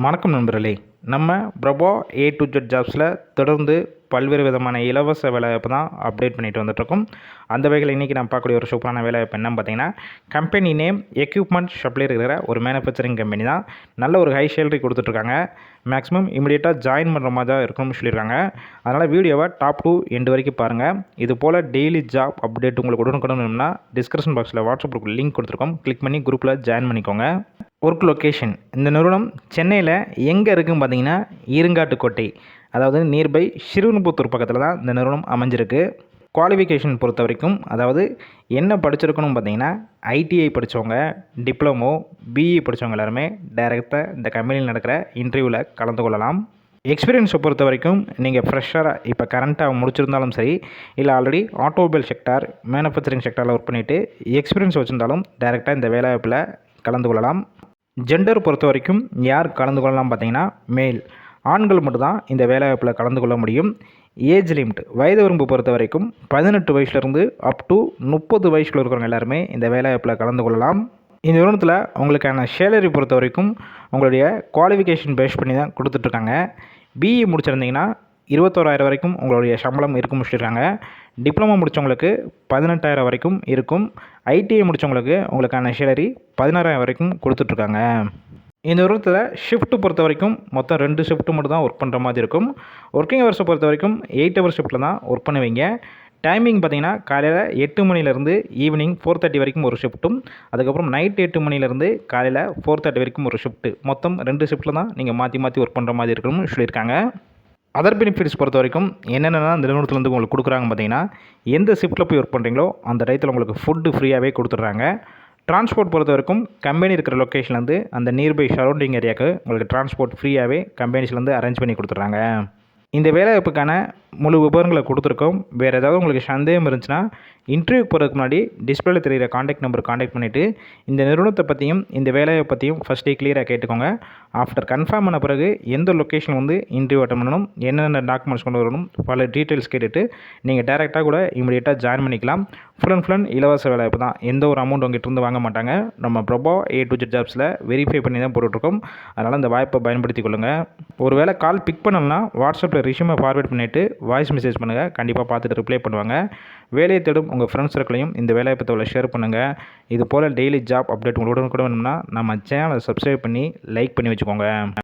வணக்கம் நண்பர்களே. நம்ம பிரபோ ஏ டு ஜெட் ஜாப்ஸில் தொடர்ந்து பல்வேறு விதமான இலவச வேலைவாய்ப்பு தான் அப்டேட் பண்ணிட்டு வந்துட்டுருக்கோம். அந்த வகையில் இன்றைக்கி நான் பார்க்கக்கூடிய ஒரு சூப்பரான வேலைவாய்ப்பு என்னன்னு பார்த்தீங்கன்னா கம்பெனி நேம் எக்யூப்மெண்ட் ஷாப்லேயே இருக்கிற ஒரு மேனுஃபேக்சரிங் கம்பெனி தான். நல்ல ஒரு ஹை சேலரி கொடுத்துட்ருக்காங்க. மேக்ஸிமம் இமீடியட்டாக ஜாயின் பண்ணுற மாதிரி தான் இருக்கும்னு சொல்லியிருக்காங்க. அதனால் வீடியோவை டாப் டூ எண்டு வரைக்கும் பாருங்கள் இது போல் டெய்லி ஜாப் அப்டேட் உங்களுக்கு உடனுக்கணும்னா டிஸ்கிரிப்ஷன் பாக்ஸில் வாட்ஸ்அப் குரூப் லிங்க் கொடுத்துருக்கோம். கிளிக் பண்ணி குரூப்பில் ஜாயின் பண்ணிக்கோங்க. ஒர்க் லொக்கேஷன் இந்த நிறுவனம் சென்னையில் எங்கே இருக்குன்னு பார்த்தீங்கன்னா ஈருங்காட்டுக்கோட்டை அதாவது நியர்பை சிறுவன்புத்தூர் பக்கத்தில் தான் இந்த நிறுவனம் அமைஞ்சிருக்கு. குவாலிஃபிகேஷன் பொறுத்த வரைக்கும் அதாவது என்ன படிச்சிருக்கணும் பார்த்தீங்கன்னா ஐடிஐ படித்தவங்க டிப்ளமோ பிஇ படித்தவங்க எல்லாருமே டைரெக்டாக இந்த கம்பெனியில் நடக்கிற இன்டர்வியூவில் கலந்து கொள்ளலாம். எக்ஸ்பீரியன்ஸை பொறுத்த வரைக்கும் நீங்கள் ஃப்ரெஷ்ஷராக இப்போ கரண்ட்டாக முடிச்சிருந்தாலும் சரி இல்லை ஆல்ரெடி ஆட்டோமொபைல் செக்டார் மேனுஃபேக்சரிங் செக்டாரில் ஒர்க் பண்ணிவிட்டு எக்ஸ்பீரியன்ஸ் வச்சுருந்தாலும் டைரெக்டாக இந்த வேலைவாய்ப்பில் கலந்து கொள்ளலாம். ஜெண்டர் பொறுத்த வரைக்கும் யார் கலந்து கொள்ளலாம் பார்த்தீங்கன்னா மேல் ஆண்கள் மட்டும்தான் இந்த வேலைவாய்ப்பில் கலந்து கொள்ள முடியும். ஏஜ் லிமிட் வயது வரம்பு பொறுத்த வரைக்கும் பதினெட்டு வயசுலேருந்து அப் டு முப்பது வயசுக்குள்ள இருக்கிறவங்க எல்லாருமே இந்த வேலைவாய்ப்பில் கலந்து கொள்ளலாம். இந்த நிறுவனத்தில் உங்களுக்கான சேலரி பொறுத்த வரைக்கும் உங்களுடைய குவாலிஃபிகேஷன் பேஸ் பண்ணி தான் கொடுத்துட்ருக்காங்க பிஇ முடிச்சிருந்தீங்கன்னா இருபத்தோராயிரம் வரைக்கும் உங்களுடைய சம்பளம் இருக்கும்னு முடிச்சிருக்காங்க. டிப்ளமோ முடித்தவங்களுக்கு பதினெட்டாயிரம் வரைக்கும் இருக்கும். ஐடிஐ முடித்தவங்களுக்கு உங்களுக்கான சேலரி பதினாறாயிரம் வரைக்கும் கொடுத்துட்ருக்காங்க. இந்த நிறுவனத்தில் ஷிஃப்ட்டு பொறுத்த வரைக்கும் மொத்தம் ரெண்டு ஷிஃப்ட்டு மட்டும் தான் ஒர்க் பண்ணுற மாதிரி இருக்கும். ஒர்க்கிங் ஹவர்ஸை பொறுத்த வரைக்கும் எயிட் ஹவர் ஷிஃப்ட்டில் தான் ஒர்க் பண்ணுவீங்க. டைமிங் பார்த்தீங்கன்னா காலையில் எட்டு மணிலேருந்து ஈவினிங் ஃபோர் தேர்ட்டி வரைக்கும் ஒரு ஷிஃப்ட்டும் அதுக்கப்புறம் நைட் எட்டு மணிலேருந்து காலையில் ஃபோர் தேர்ட்டி வரைக்கும் ஒரு ஷிஃப்ட்டு மொத்தம் ரெண்டு ஷிஃப்ட்டில் தான் நீங்கள் மாற்றி மாற்றி ஒர்க் பண்ணுற மாதிரி இருக்கணும்னு சொல்லியிருக்காங்க. அதர் பெனிஃபிட்ஸ் பொறுத்த வரைக்கும் என்னென்னா அந்த நிறுவனத்துலேருந்து உங்களுக்கு கொடுக்குறாங்க பார்த்தீங்கன்னா எந்த ஷிஃப்ட்டில் போய் ஒர்க் பண்ணுறீங்களோ அந்த டயத்தில் உங்களுக்கு ஃபுட்டு ஃப்ரீயாகவே கொடுத்துட்றாங்க. டிரான்ஸ்போர்ட் பொறுத்த வரைக்கும் கம்பெனி இருக்கிற லொக்கேஷன்லேருந்து அந்த நியர்பை சரௌண்டிங் ஏரியாவுக்கு உங்களுக்கு டிரான்ஸ்போர்ட் ஃப்ரீயாகவே கம்பெனிஸ்லேருந்து அரேஞ்ச் பண்ணி கொடுத்துட்றாங்க. இந்த வேலைவாய்ப்புக்கான முழு விபரங்களை கொடுத்துருக்கோம். வேறு ஏதாவது உங்களுக்கு சந்தேகம் இருந்துச்சுன்னா இன்டர்வியூ போகிறதுக்கு முன்னாடி டிஸ்பிளேல தெரிகிற காண்டாக்ட் நம்பர் காண்டாக்ட் பண்ணிவிட்டு இந்த நிறுவனத்தை பற்றியும் இந்த வேலையை பற்றியும் ஃபஸ்ட்டே கிளியராக கேட்டுக்கோங்க. ஆஃப்டர் கன்ஃபார்ம் பண்ண பிறகு எந்த லொக்கேஷன் வந்து இன்டர்வியூ அட்டன் பண்ணணும் என்னென்ன டாக்குமெண்ட்ஸ் கொண்டு வரணும் பல டீட்டெயில்ஸ் கேட்டுட்டு நீங்கள் டேரெக்டாக கூட இமீடியட்டாக ஜாயின் பண்ணிக்கலாம். ஃபுல் அண்ட் ஃபுல் அண்ட் இலவச வேலைவாய்ப்பு தான். எந்த ஒரு அமௌண்ட் உங்ககிட்ட வாங்க மாட்டாங்க. நம்ம ப்ரொபோ ஏ டு ஜெட் ஜாப்ஸில் வெரிஃபை பண்ணி தான் போட்டுட்ருக்கோம் அதனால் இந்த வாய்ப்பை பயன்படுத்தி கொள்ளுங்கள் ஒருவேளை கால் பிக் பண்ணலனா வாட்ஸ்அப்பில் ரிஷ்யூமை ஃபார்வேர்ட் பண்ணிவிட்டு வாய்ஸ் மெசேஜ் பண்ணுங்கள் கண்டிப்பாக பார்த்துட்டு ரிப்ளை பண்ணுவாங்க. வேலையை தேடும் உங்கள் ஃப்ரெண்ட்ஸ் சர்க்கிளையும் இந்த வேலையை பற்றி ஷேர் பண்ணுங்கள் இது போல் டெய்லி ஜாப் அப்டேட் உங்களுடன் கூட வேணும்னா நம்ம சேனலை சப்ஸ்கிரைப் பண்ணி லைக் பண்ணி வச்சுக்கோங்க.